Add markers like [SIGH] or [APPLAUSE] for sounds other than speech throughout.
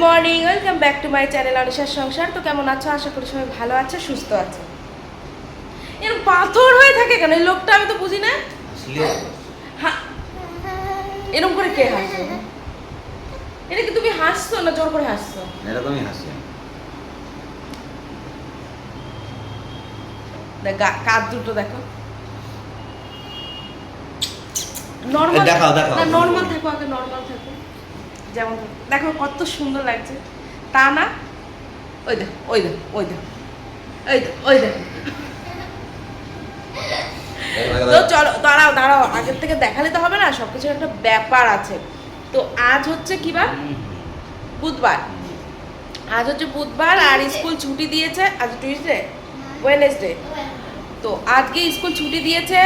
Morning welcome back to my channel অনিশার সংসার তো কেমন আছো? আশা করি সবাই ভালো আছে সুস্থ আছে। এরকম পাথর হয়ে থাকে কেন? এই লোকটা আমি তো বুঝি না। এরকম করে কে হাসছো এটা কি তুমি হাসছো না জোর করে হাসছো? এরকমই হাসি আমি। দেখ, গা- কাঁধ দুটো দেখো। নর্মাল দেখাও, দেখাও। নর্মাল থাকো আগে নর্মাল থাকো। যেমন দেখো কত সুন্দর লাগছে। তা না? ওই দেখ ওই দেখ ওই দেখ ওই দেখ ওই দেখ। তো চলো, দাঁড়াও দাঁড়াও, আগের থেকে দেখালে তো হবে না সব কিছুর একটা ব্যাপার আছে। তো আজ হচ্ছে কি বার? বুধবার। আজ হচ্ছে বুধবার, আর স্কুল ছুটি দিয়েছে, আজ টিউসডে ওয়েনেসডে তো আজকে স্কুল ছুটি দিয়েছে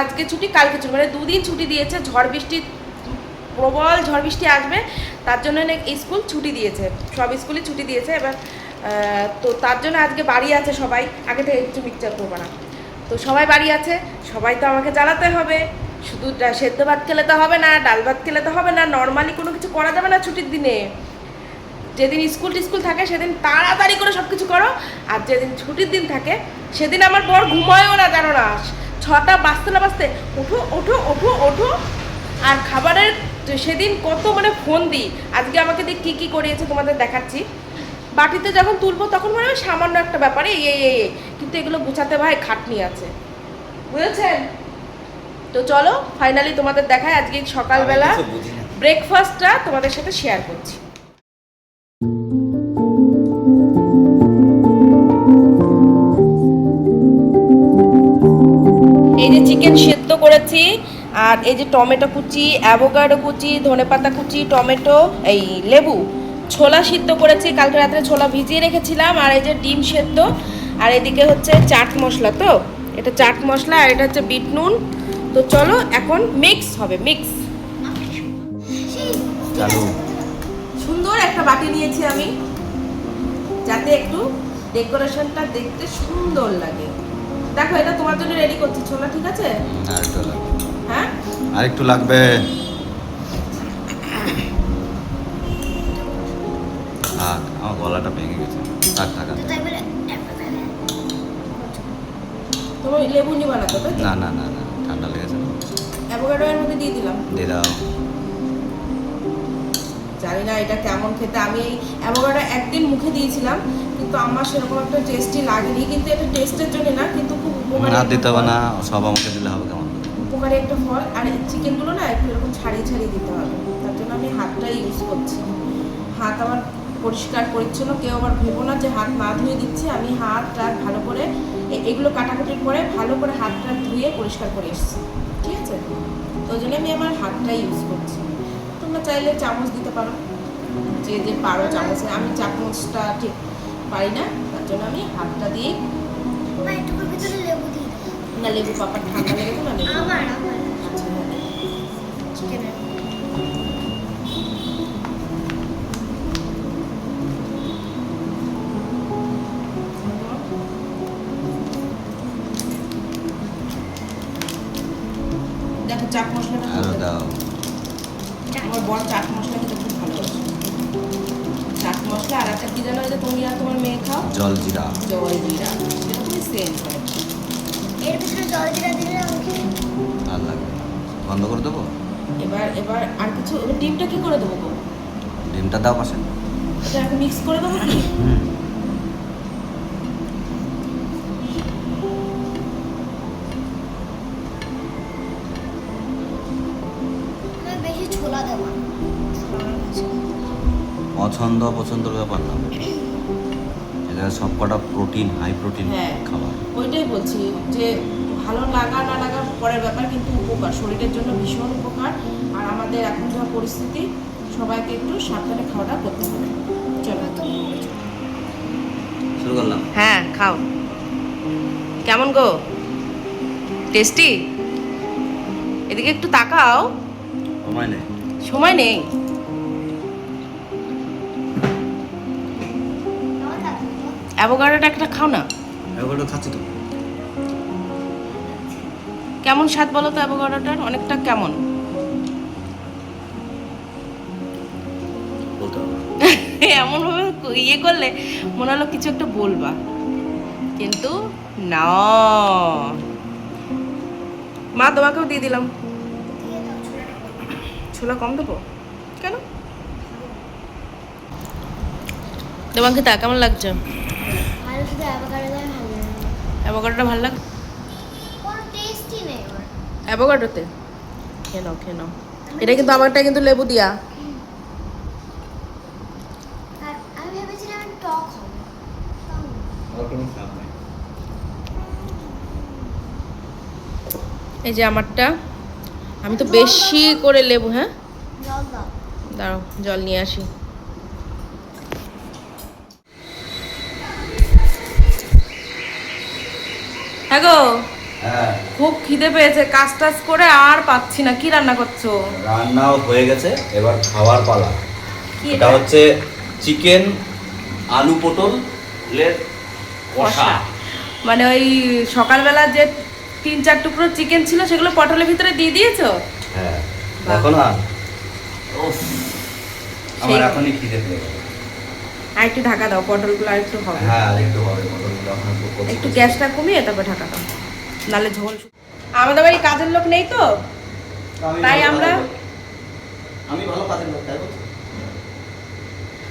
আজকে ছুটি, কালকে ছুটি মানে দুদিন ছুটি দিয়েছে, ঝড় বৃষ্টি প্রবল ঝড় বৃষ্টি আসবে, তার জন্য স্কুল ছুটি দিয়েছে। সব স্কুলই ছুটি দিয়েছে, এবার তো তার জন্য আজকে বাড়ি আছে সবাই, আগে থেকে কিছু মিক্সচার করব না। তো সবাই বাড়ি আছে, সবাই তো আমাকে জ্বালাতে হবে। শুধু সেদ্ধ ভাত খেলে তো হবে না, ডাল ভাত খেলে তো হবে না নর্মালি কোনো কিছু করা যাবে না ছুটির দিনে। যেদিন স্কুল টিস্কুল থাকে, সেদিন তাড়াতাড়ি করে সব কিছু করো, আর যেদিন ছুটির দিন থাকে, সেদিন আমার বর ঘুমায়ও না, জানো না। ছটা বাজতে না বাজতে ওঠো ওঠো ওঠো ওঠো, আর খাবারের সেদিন কত মানে ফোন দিই আজকে আমাকে দিয়ে কী কী করিয়েছে তোমাদের দেখাচ্ছি। বাটিতে যখন তুলবো তখন মনে হয় সামান্য একটা ব্যাপারে এই এই। কিন্তু এগুলো গুছাতে ভাই খাটনি আছে। বুঝেছেন? তো চলো ফাইনালি তোমাদের দেখায় আজকে সকালবেলা। ব্রেকফাস্টটা তোমাদের সাথে শেয়ার করছি। এই যে চিকেন সেদ্ধ করেছি আর এই যে টমেটো কুচি অ্যাভোকাডো কুচি ধনেপাতা কুচি টমেটো এই লেবু ছোলা সিদ্ধ করেছি। কালকে রাত্রে ছোলা ভিজিয়ে রেখেছিলাম আর এই যে ডিম সেদ্ধ। আর এদিকে হচ্ছে চাট মশলা তো এটা চাট মশলা আর এটা হচ্ছে বিট নুন তো চলো এখন মিক্স হবে মিক্স সুন্দর একটা বাটি নিয়েছি আমি যাতে একটু ডেকোরেশনটা দেখতে সুন্দর লাগে। দেখো এটা তোমার জন্য রেডি করছি। ছোলা ঠিক আছে? আর একটু লাগবে। আর একটু লাগবে থাক আমার গলাটা ভেঙে গেছে। থাক থাক লেবু নিবা না না না না না ঠান্ডা লেগেছে না? অ্যাভোকাডো এর মধ্যে দিয়ে দিলাম। দিয়ে দাও। জানি না এটা কেমন খেতে। আমি এই অ্যাভোকাডো একদিন মুখে দিয়েছিলাম কিন্তু আমার সেরকম একটা টেস্টি লাগেনি। কিন্তু এটা টেস্টের জন্য না কিন্তু খুব উপকারী না দিতে হবে না সব আমাকে দিলে হবে? উপকারী একটা ফল, আর চিকেনগুলো না একটু এরকম ছাড়িয়ে ছাড়িয়ে দিতে হবে। তার জন্য আমি হাতটা ইউজ করছি। হাত আমার পরিষ্কার, পরিচ্ছন্ন। কেউ আবার ভেবো না যে হাত না ধুয়ে দিচ্ছি। আমি হাতটা ভালো করে এগুলো কাটাকুটির পরে ভালো করে হাতটা ধুয়ে পরিষ্কার করে এসেছি। ঠিক আছে? তো ওই জন্য আমি আমার হাতটা ইউজ করছি। তোমরা চাইলে চামচ দিতে পারো। যে যে পারো চামচে। আমি চামচটা ঠিক পারি না। তার জন্য আমি হাতটা দিয়ে না লেবু পাপার ঠান্ডা লেগেছে না লেবু আচ্ছা হ্যাঁ দেখো চাট মশলাটা দাও আমার বড় চাট মশলা খেতে খুব ভালোবাসে। চাট মশলা আর একটা কি জানো ওই যে তুমি আর তোমার মেয়ে খাও? জল জিরা জল জিরা বন্ধ করে দেবো? এবার এবার আর কিছু এবার ডিমটা কি করে দেবো গো? ডিমটা দাও পাশে। এটা এখন মিক্স করে দেবো কি? পছন্দ অপছন্দের ব্যাপার না। এখানে সব কটা প্রোটিন হাই প্রোটিন। খাবার। ওইটাই বলছি যে ভালো লাগা না লাগা পরের ব্যাপার কিন্তু উপকার। শরীরের জন্য ভীষণ উপকার। আর আমাদের এখন যা পরিস্থিতি সবাইকে একটু সাবধানে খাওয়াটা করতে হবে। চলো। শুরু করলাম। হ্যাঁ খাও। কেমন গো? টেস্টি? এদিকে একটু তাকাও। সময় নেই। সময় নেই। অ্যাভোকাডোটা একটা খাও না। এগুলো খাচ্ছি তো। কেমন স্বাদ বলো তো অ্যাভোকাডোটার? অনেকটা কেমন। এমনভাবে ইয়ে করলে মনে হলো কিছু একটা বলবা। কিন্তু না। মা তোমাকেও দিয়ে দিলাম। ছোলা কম দেবো? কেন? তোমাকে তা কেমন লাগছে? অ্যাভোকাডোটা ভালো লাগে কোনো টেস্টই নেই ওর অ্যাভোকাডোতে। খেয়ে নাও খেয়ে নাও। এটা কিন্তু আমারটা কিন্তু লেবু দিয়া। কোনো। এই যে আমারটা। আমি তো বেশি করে লেবু হ্যাঁ? জল দাঁড়াও জল নিয়ে আসি। হ্যাঁ গো? হ্যাঁ খুব খিদে পেয়েছে কাজ টাজ করে আর পাচ্ছি না। কি রান্না করছ? রান্নাও হয়ে গেছে এবার খাওয়ার পালা। এটা হচ্ছে চিকেন আলু পটল লের কষা। মানে ওই সকালবেলা যে তিন চার টুকরো চিকেন ছিল সেগুলো পটলের ভিতরে দিয়ে দিয়েছ? হ্যাঁ। দেখো না আমার এখনই খিদে পেয়ে গেল আর একটু ঢাকা দাও পটলগুলো আর একটু হবে। হ্যাঁ আর একটু হবে পটলগুলো একটু। গ্যাসটা কমিয়ে তারপর ঢাকা দাও। নালে ঝোল আমাদের বাড়ি কাজের লোক নেই তো? তাই আমরা- আমি ভালো কাজের লোক তাই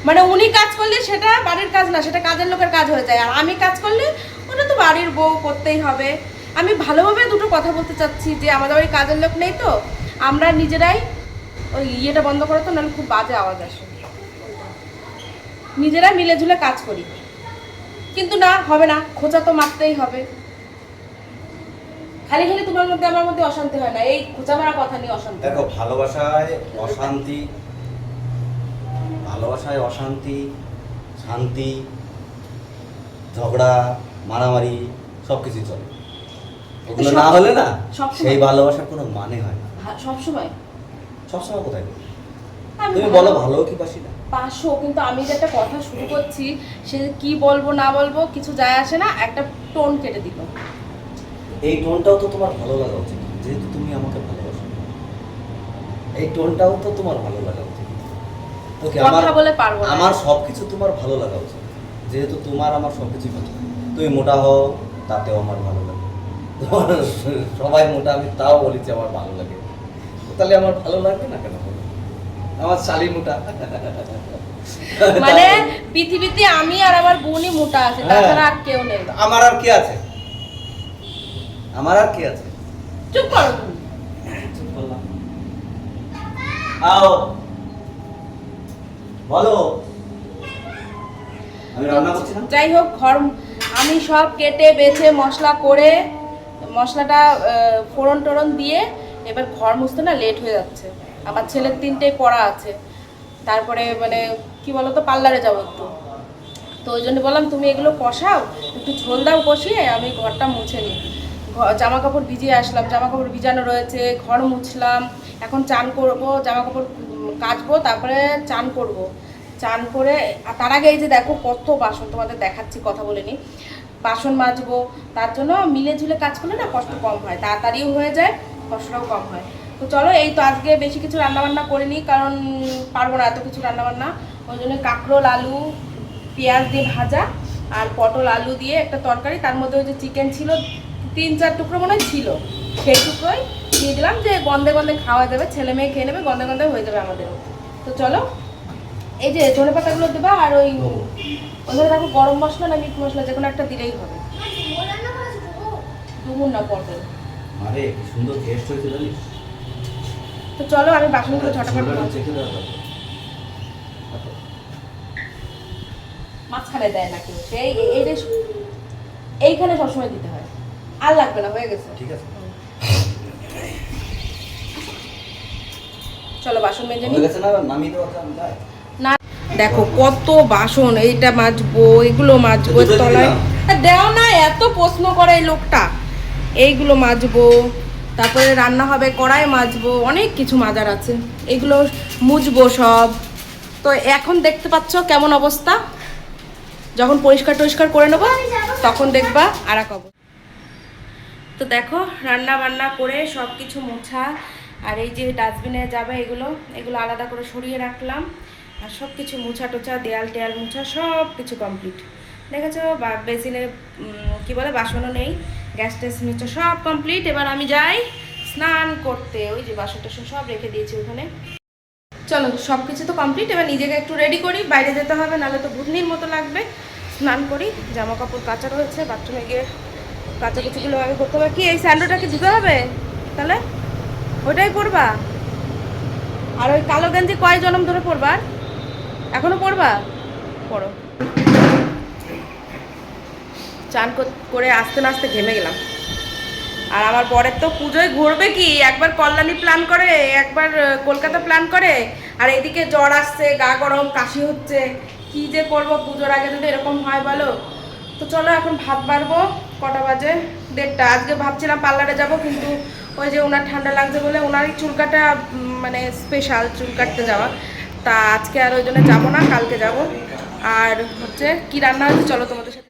মানে উনি কাজ করলে সেটা বাড়ির কাজ না সেটা কাজের লোকের কাজ হয়ে যায়। আর আমি কাজ করলে ওটা তো বাড়ির বউ করতেই হবে। আমি ভালোভাবে দুটো কথা বলতে চাচ্ছি যে আমাদের বাড়ি কাজের লোক নেই তো? আমরা নিজেরাই ওই ইয়েটা বন্ধ করে তো নাহলে খুব বাজে আওয়াজ আসে। নিজেরা মিলে ঝুলে কাজ করি। কিন্তু না হবে না। খোঁচা তো মারতেই হবে। খালি খালি তোমার মধ্যে আমার মধ্যে অশান্তি হয় না। এই খোঁচা মারা কথা নিয়ে অশান্তি। দেখো ভালোবাসায় অশান্তি ভালোবাসায় অশান্তি শান্তি ঝগড়া মারামারি সব কিছু চলে। ওগুলো না হলে না সেই ভালোবাসার কোনো মানে হয় না। সবসময়। সবসময় কোথায়? তুমি বলো ভালো কি বাসি না পাঁচশো কিন্তু আমি যে একটা কথা শুরু করছি সে কি বলব না বলব কিছু যায় আসে না একটা টোন কেটে দিল। এই টোনটাও তো তোমার ভালো লাগা উচিত যেহেতু তুমি আমাকে ভালোবাসো। এই টোনটাও তো তোমার ভালো লাগা উচিত। তো কি আমার বলে পারব। আমার সবকিছু তোমার ভালো লাগা উচিত যেহেতু তোমার আমার সবকিছু ভালো। তুমি মোটা হও তাতেও আমার ভালো লাগে। সবাই মোটা আমি তাও বলি যে আমার ভালো লাগে। তাহলে আমার ভালো লাগবে না কেন? আমার শালি মোটা। মানে পৃথিবীতে আমি আর আমার বোনই মোটা আছে হ্যাঁ। তাছাড়া আর কেউ নেই। আমার আর কি আছে? আমার আর কি আছে? চুপ করো তুমি। চুপ করলাম। আও। বলো। আমি রান্না করছি না? যাই হোক ঘর আমি সব কেটে বেছে মশলা করে মশলাটা ফোড়ন টোড়ন দিয়ে এবার ঘর মুছতে না লেট হয়ে যাচ্ছে। আমার ছেলের তিনটে পড়া আছে। তারপরে মানে কি বলতো পার্লারে যাব একটু। তো ওই জন্য বললাম তুমি এগুলো কষাও একটু ঝোল দাও কষিয়ে আমি ঘরটা মুছে নিই। জামা কাপড় ভিজিয়ে আসলাম জামা কাপড় ভিজানো রয়েছে, ঘর মুছলাম, এখন চান করব জামা কাপড় কাচবো, তারপরে চান করব। চান করে তার আগে এই যে দেখো কত বাসন, তোমাদের দেখাচ্ছি, কথা বলে নি বাসন মাজবো, তার জন্য মিলে ঝুলে কাজ করলে না কষ্ট কম হয়, তাড়াতাড়িও হয়ে যায়, কষ্টটাও কম হয়। তো চলো, এই তো আজকে বেশি কিছু রান্নাবান্না করিনি, কারণ পারব না এত কিছু রান্নাবান্না। ওই জন্য কাঁকরোল, আলু, পেঁয়াজ দিয়ে ভাজা, আর পটল, আলু দিয়ে একটা তরকারি, তার মধ্যে ওই যে চিকেন ছিল তিন চার টুকরো মনে হয় ছিল। সেই টুকরোই দিয়ে দিলাম যে গন্ধে গন্ধে খাওয়া যাবে ছেলে মেয়ে খেয়ে নেবে গন্ধে গন্ধে হয়ে যাবে আমাদেরও তো চলো এই যে ধনে পাতাগুলো দেবা আর ওই ওখানে দেখো গরম মশলা না মিট মশলা যে কোনো একটা দিলেই হবে? দুমুন না পটল। আরে কি সুন্দর টেস্ট হয়েছে জানিস? তো চলো আমি বাসনগুলো ছটাফট। মাঝখানে দেয় না কেউ। সেই এইখানে সবসময় দিতে হয়। আর লাগবে না হয়ে গেছে। ঠিক আছে। চলো বাসন মেজে নিই গেছে না দেখো কত বাসন এইটা মাজবো এগুলো মাজবো তলায়। দেও না এত প্রশ্ন করে এই লোকটা। এইগুলো মাজবো তারপরে রান্না হবে কড়াই মাজবো অনেক কিছু মাজার আছে। এগুলো মুজবো সব। তো এখন দেখতে পাচ্ছ কেমন অবস্থা? যখন পরিষ্কার টরিষ্কার করে নেব তখন দেখবা আর এক অবস্থা। তো দেখো, রান্না বান্না করে সব কিছু মোছা, আর এই যে ডাস্টবিনে যাবে এগুলো এগুলো আলাদা করে সরিয়ে রাখলাম, আর সব কিছু মোছা টোছা, দেয়াল টেয়াল মোছা সব কিছু কমপ্লিট দেখেছ বেসিনে কি বলে, বাসনও নেই, গ্যাস ট্যাস মুছা সব কমপ্লিট এবার আমি যাই স্নান করতে। ওই যে বাসন টাসন সব রেখে দিয়েছি ওখানে। চলো সব কিছু তো কমপ্লিট এবার নিজেকে একটু রেডি করি। বাইরে যেতে হবে, নাহলে তো ভুতনির মতো লাগবে। স্নান করি জামা কাপড় কাচা রয়েছে বাথরুমে গিয়ে কাচা কুচিগুলো আগে করতে হবে। কি, এই স্যান্ডোটা কি ধুতে হবে? তাহলে? ওইটাই পরবা। আর ওই কালো গেঞ্জি কয় জনম ধরে পরবা? এখনও পরবা? পরো। চান করে আস্তে আস্তে ঘেমে গেলাম। আর আমার বরের তো পুজোয় ঘুরবে কি? একবার কল্যাণী প্ল্যান করে, একবার কলকাতা প্ল্যান করে। আর এদিকে জ্বর আসছে, গা গরম, কাশি হচ্ছে। কি যে করব পুজোর আগে যদি এরকম হয় বলো? তো চলো এখন ভাত বাড়বো, কটা বাজে? দেড়টা। আজকে ভাবছিলাম পার্লারে যাব, কিন্তু ওই যে ওনার ঠান্ডা লাগছে বলে ওনারই চুল কাটা মানে স্পেশাল চুল কাটতে যাওয়া। তা আজকে আর ওই জন্য যাব না, কালকে যাব। আর হচ্ছে, কি রান্না হচ্ছে চলো তোমাদের সাথে।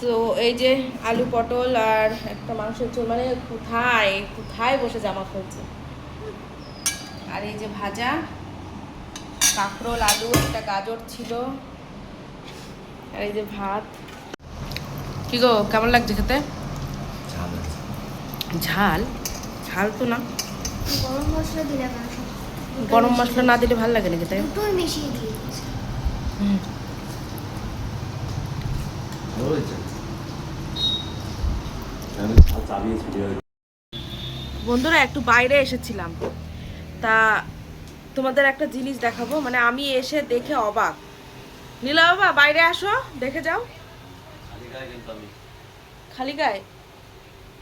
তো এই যে আলু পটল আর একটা মাংসের চুল মানে কোথায় কোথায় বসে জামা খুলছে? আর এই যে ভাজা, কাঁকরোল, আলু, একটা গাজর ছিল। আর এই যে ভাত। কি গো কেমন লাগছে খেতে? ঝাল ঝাল? তো না। গরম মশলা দিলে গরম মশলা না দিলে ভালো লাগে না খেতে দুটোই মিশিয়ে দিয়ে হুম। বন্ধুরা একটু বাইরে এসেছিলাম। তা তোমাদের একটা জিনিস দেখাবো। মানে আমি এসে দেখে অবাক। নীলা বাবা বাইরে আসো দেখে যাও। খালি গায়ে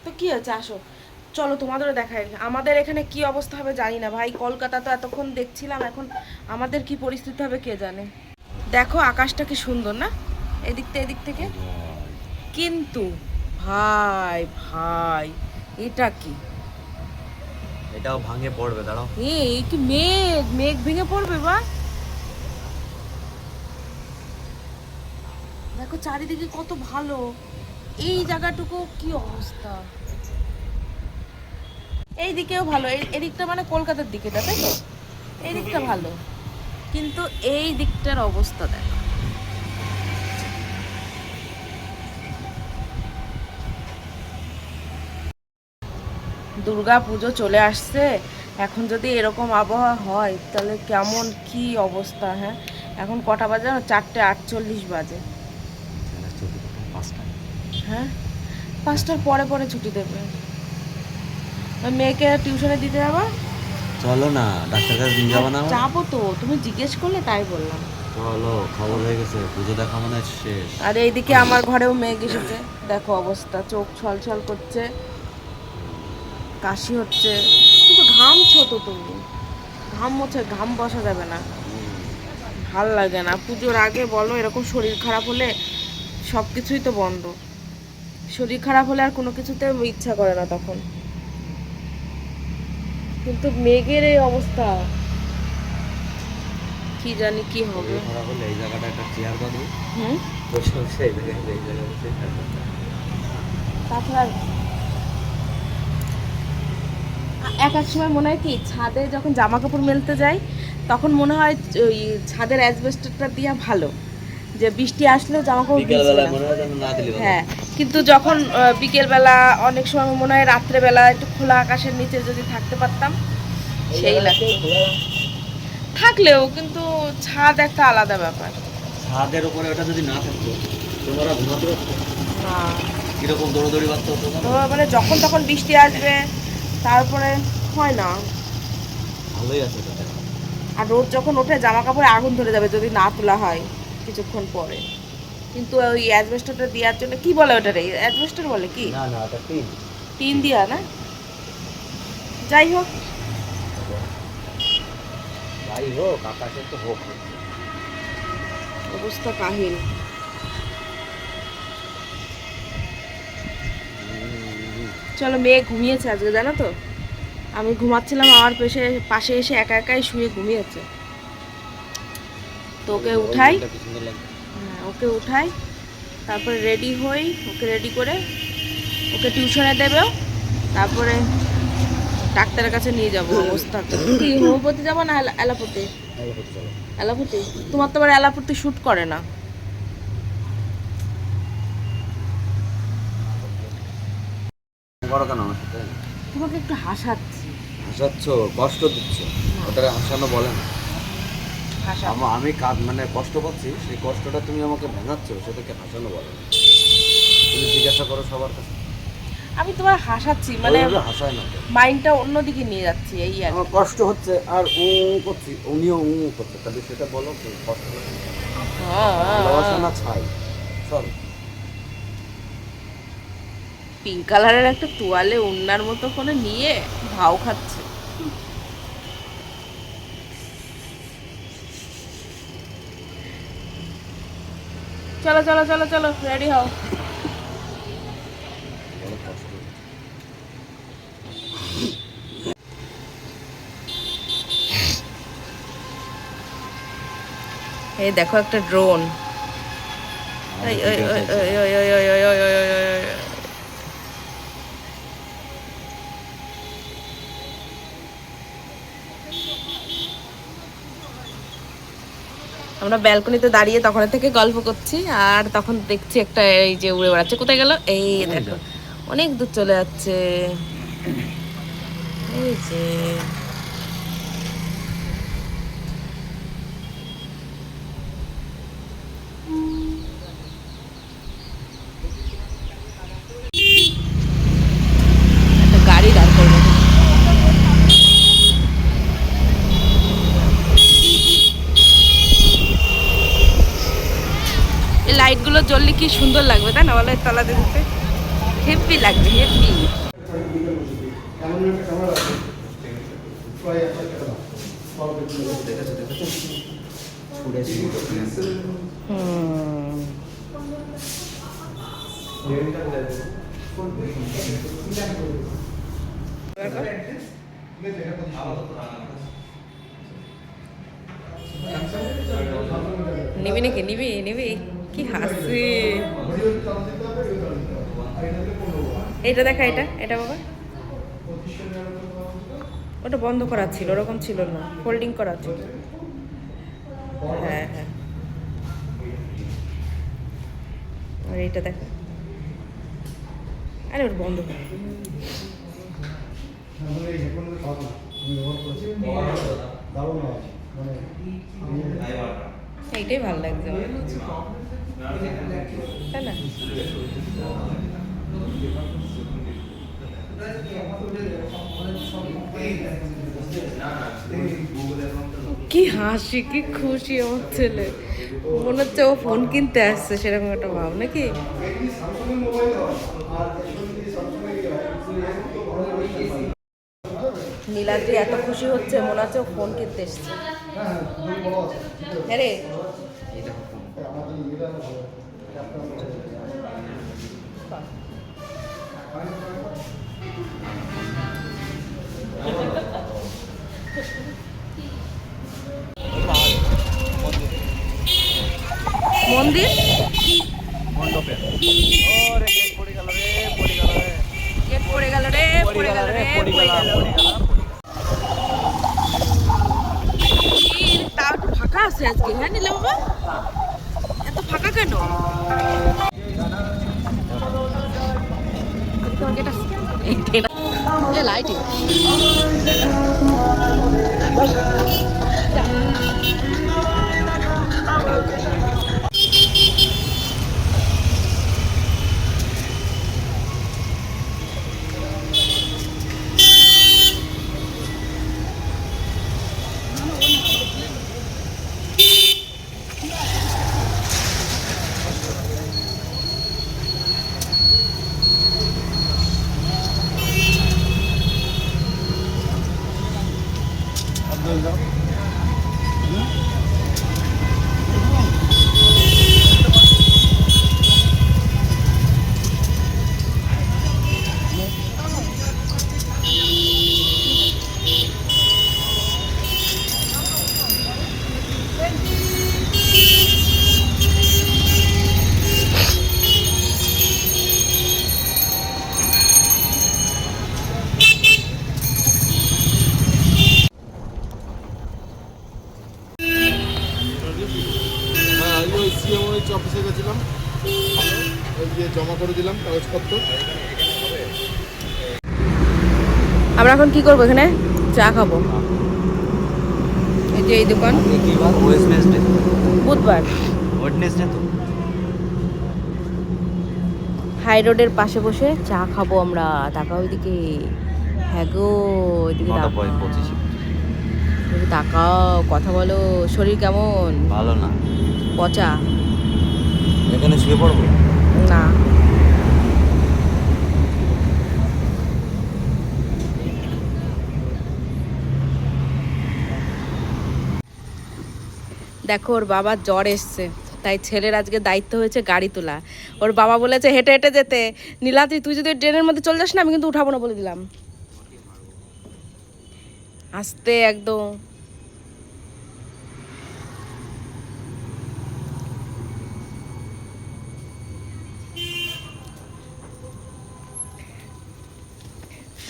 তো কি হচ্ছে? আসো। চলো তোমাদেরও দেখাই আমাদের এখানে কি অবস্থা হবে জানি না ভাই। কলকাতা তো এতক্ষণ দেখছিলাম এখন আমাদের কি পরিস্থিতি হবে কে জানে? দেখো আকাশটা কি সুন্দর না? এদিক থেকে এদিক থেকে। কিন্তু ভাই ভাই এটা কি? এটাও ভাঙে পড়বে দাঁড়াও। এই কি মেঘ মেঘ ভেঙে পড়বে বা দেখো চারিদিকে কত ভালো। এই জায়গাটুকু কি অবস্থা? এই দিকেও ভালো এদিকটা মানে কলকাতার দিকেটা তাই তো? এই দিকটা ভালো। কিন্তু এই দিকটার অবস্থা দেখো। দুর্গা পুজো চলে আসছে। এখন যদি এরকম আবহাওয়া হয় তাহলে কেমন কি অবস্থা হ্যাঁ? এখন কটা বাজে? চারটে আটচল্লিশ বাজে। হ্যাঁ? পাঁচটার পরে পরে ছুটি দেবে। ওই মেয়েকে টিউশনে দিতে যাব? চলো না ডাক্তার কাছে নিয়ে যাব না যাব তো তুমি জিজ্ঞেস করলে তাই বললাম। চলো খবর হয়ে গেছে পুজো দেখা মানে শেষ। আর এইদিকে আমার ঘরেও মেঘ এসেছে দেখো অবস্থা চোখ ছল ছল করছে কাশি হচ্ছে কিন্তু ঘামছো তো। তুমি ঘাম মোছে ঘাম বসা যাবে না। ভালো লাগে না। পুজোর আগে বলো এরকম শরীর খারাপ হলে সব কিছুই তো বন্ধ। শরীর খারাপ হলে আর কোনো কিছুতে ইচ্ছা করে না তখন। কিন্তু মেঘের এই অবস্থা কি জানি কি হবে। শরীর খারাপ হলে এই জায়গাটা একটা চেয়ার হুম? বসে বসে এই জায়গায় এই জায়গায় বসে তাছাড়া এক এক সময় মনে হয় কি ছাদে যখন জামা কাপড় মেলতে যাই তখন মনে হয় ওই ছাদের অ্যাসবেস্টারটা দিয়া ভালো। যে বৃষ্টি আসলেও জামা কাপড় হয়। হ্যাঁ কিন্তু যখন বিকেলবেলা অনেক সময় মনে হয় রাত্রেবেলা একটু খোলা আকাশের নিচে যদি থাকতে পারতাম সেই লাগতো। থাকলেও কিন্তু ছাদ একটা আলাদা ব্যাপার। ছাদের উপরে ওটা যদি না থাকতো তোমরা ঘুমাতে? না। কীরকম দৌড়দৌড়ি বাড়তো হতো তো মানে যখন তখন বৃষ্টি আসবে তারপরে হয় না। ভালোই আছে আর রোদ যখন ওঠে জামা কাপড়ে আগুন ধরে যাবে যদি না তোলা হয়। কিছুক্ষণ পরে। কিন্তু ওই অ্যাজবেস্টারটা দেওয়ার জন্য কি বলে ওটারে? অ্যাজবেস্টার বলে কি? না না ওটা টিন। টিন দিয়া না? যাই হোক। যাই হোক আকাশে তো হোক। অবস্থা কাহিল। চলো মেয়ে ঘুমিয়েছে আজকে জানো তো? আমি ঘুমাচ্ছিলাম আমার পেশে পাশে এসে একা একাই শুয়ে ঘুমিয়েছে। তো ওকে উঠাই। হ্যাঁ, ওকে উঠাই। তারপরে রেডি হই ওকে রেডি করে ওকে টিউশনে দেবেও তারপরে ডাক্তারের কাছে নিয়ে যাব অবস্থা। [COUGHS] কি হোমিওপ্যাথি যাব না অ্যালা- অ্যালোপ্যাথি অ্যালোপ্যাথি তোমার তো আবার অ্যালোপ্যাথি শ্যুট করে না। তোমাকে একটু হাসাচ্ছি। হাসাচ্ছ কষ্ট দিচ্ছ। ওটাকে হাসানো বলে না। হাসা আমি কাজ মানে কষ্ট পাচ্ছি সেই কষ্টটা তুমি আমাকে ভেঙাচ্ছ সেটাকে হাসানো বলে। তুমি জিজ্ঞাসা করো সবার কাছে। আমি তোমার হাসাচ্ছি মানে হাসায় না মাইন্ডটা অন্যদিকে নিয়ে যাচ্ছি এই আর আমার কষ্ট হচ্ছে আর উ করছি উনিও উ করছে। তাহলে সেটা বলো কষ্ট হচ্ছে? ভালোবাসা না ছাই? সরি। পিঙ্ক কালারের একটা তোয়ালে উন্নার মতো করে নিয়ে ভাও খাচ্ছে। চলো চলো চলো চলো রেডি হও এই দেখো একটা ড্রোন ওই ওই ওই ওই ওই ওই ওই ওই ওই ওই ওই ওই। আমরা ব্যালকনিতে দাঁড়িয়ে তখন থেকে গল্প করছি আর তখন দেখছি একটা এই যে উড়ে বেড়াচ্ছে। কোথায় গেল? এই দেখো অনেক দূর চলে যাচ্ছে। এই যে একটা গাড়ি দাঁড় করব এই লাইটগুলো জ্বললে কি সুন্দর লাগবে তাই না বলো এর তলাতে দিতে? হেভি লাগবে হুম। নিবি নাকি? নিবি নিবি। কি হাসি। এটা দেখা, এটা এটা বাবা। ওটা বন্ধ করা ছিল, ওরকম ছিল না ফোল্ডিং করা ছিল। হ্যাঁ হ্যাঁ। আর এটা দেখা। আরে, ওটা বন্ধ কর। এইটাই ভালো লাগছে আমার। তাই না? কি হাসি, কি খুশি আমার ছেলে। মনে হচ্ছে ও ফোন কিনতে আসছে, সেরকম একটা ভাব, নাকি? নীলাদ্রি এত খুশি হচ্ছে মনে হচ্ছে ও ফোন কিনতে এসছে। হ্যাঁ রে। মন্দির? গেট পড়ে গেল রে পড়ে গেল রে। পড়ে গেল এই, তাও একটু ফাঁকা আছে আজকে হ্যাঁ নিলে বাবা। এত ফাঁকা কেন? তোমার গেট লাইটিং আমরা এখন কি করব এখানে? চা খাব। এই যে এই দোকান। বুধবার। হাই রোডের পাশে বসে চা খাব আমরা। তাকাও ওইদিকে। হ্যাঁ গো ওইদিকে তাকাও কথা বলো। শরীর কেমন? ভালো না। পচা? এখানে শুয়ে পড়ব? না। দেখো, ওর বাবার জ্বর এসছে, তাই ছেলের আজকে দায়িত্ব হয়েছে গাড়ি তোলা। ওর বাবা বলেছে, হেঁটে হেঁটে যেতে। নীলাদ্রি, তুই যদি ট্রেনের মধ্যে চলে যাস না, আমি কিন্তু উঠাবো না বলে দিলাম। আস্তে একদম।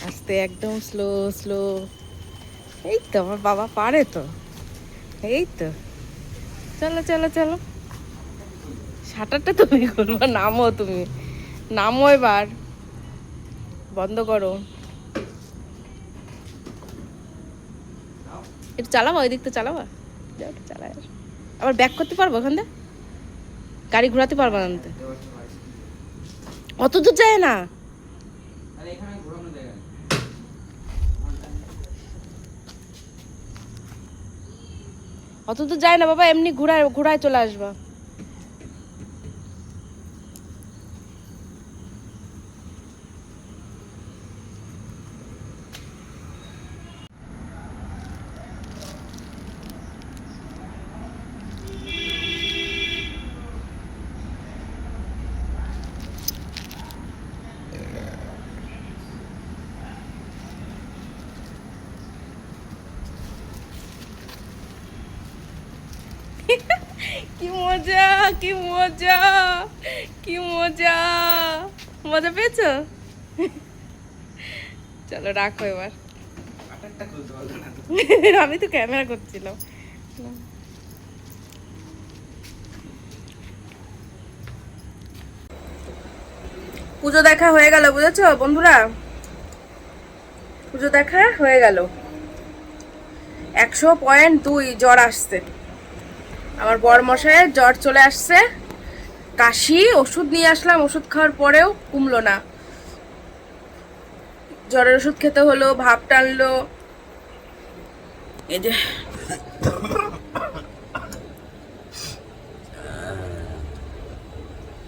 আস্তে একদম স্লো স্লো এই তো, আমার বাবা পারে তো। এই তো। চলো চলো চলো। সাঁটারটা তুমি করব, নামো তুমি। নামো এবার। বন্ধ করো। একটু চালাবা ওই দিক তো চালাবো চালাই আবার ব্যাক করতে পারব ওখান থেকে গাড়ি ঘোরাতে পারব অত দূর যায় না? অত তো যায় না বাবা এমনি ঘোরায় ঘোড়ায় চলে আসবা কি মজা কি মজা কি মজা। মজা পেয়েছ? চলো, রাখো এবার। আমি তো ক্যামেরা করছিলাম। পুজো দেখা হয়ে গেল, বুঝেছ বন্ধুরা? পুজো দেখা হয়ে গেল। একশো পয়েন্ট দুই, জ্বর আসছে। আমার বর মশাইয়ের জ্বর চলে আসছে। কাশি, ওষুধ নিয়ে আসলাম, ওষুধ খাওয়ার পরেও কমলো না। জ্বরের ওষুধ খেতে হলো ভাব টানলো। এই যে।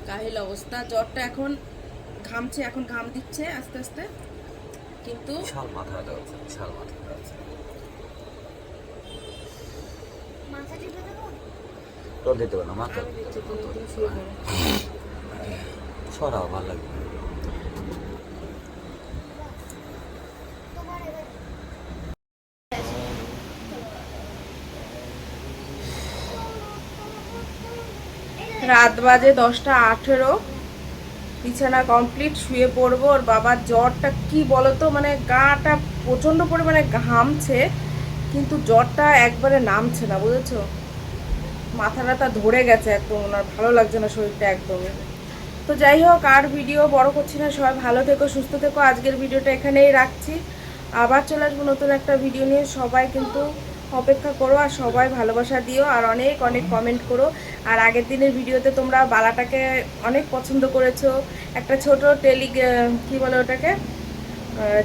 কাহিল অবস্থা, জ্বরটা এখন ঘামছে, এখন ঘাম দিচ্ছে আস্তে আস্তে। কিন্তু মাথা টিপে দেবো দিতে পারো মাথা। সরাও, ভালো রাত বাজে দশটা আঠেরো। বিছানা কমপ্লিট শুয়ে পড়ব। ওর বাবার জ্বরটা কি বলতো? মানে গাটা প্রচণ্ড পরিমাণে ঘামছে, কিন্তু জ্বরটা একবারে নামছে না, বুঝেছ? মাথা টাথা ধরে গেছে একদম, ওনার ভালো লাগছে না শরীরটা একদমই। তো যাই হোক, আর ভিডিও বড় করছি না, সবাই ভালো থেকো, সুস্থ থেকো। আজকের ভিডিওটা এখানেই রাখছি। আবার চলে আসব নতুন একটা ভিডিও নিয়ে। সবাই কিন্তু অপেক্ষা করো আর সবাই ভালোবাসা দিও আর অনেক অনেক কমেন্ট করো। আর আগের দিনের ভিডিওতে তোমরা বালাটাকে অনেক পছন্দ করেছ। একটা ছোট টেলি কি বলে ওটাকে?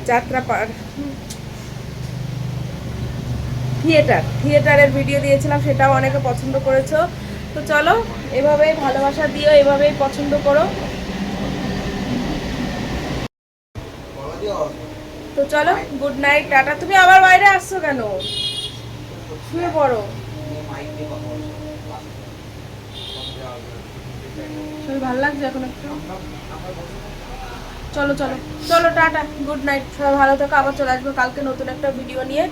যাত্রা পার- থিয়েটার, থিয়েটারের ভিডিও দিয়েছিলাম, সেটাও অনেকে পছন্দ করেছ। তো চলো, এভাবেই ভালোবাসা দিও, এভাবেই পছন্দ করো। তো চলো গুড নাইট টাটা। তুমি আবার বাইরে আসছো কেন? শুয়ে পড়ো। শরীর ভালো লাগছে এখন একটু? চলো চলো। চলো, টাটা গুড নাইট সবাই ভালো থেকো, আবার চলে আসব কালকে নতুন একটা ভিডিও নিয়ে।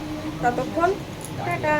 ততক্ষণ টাটা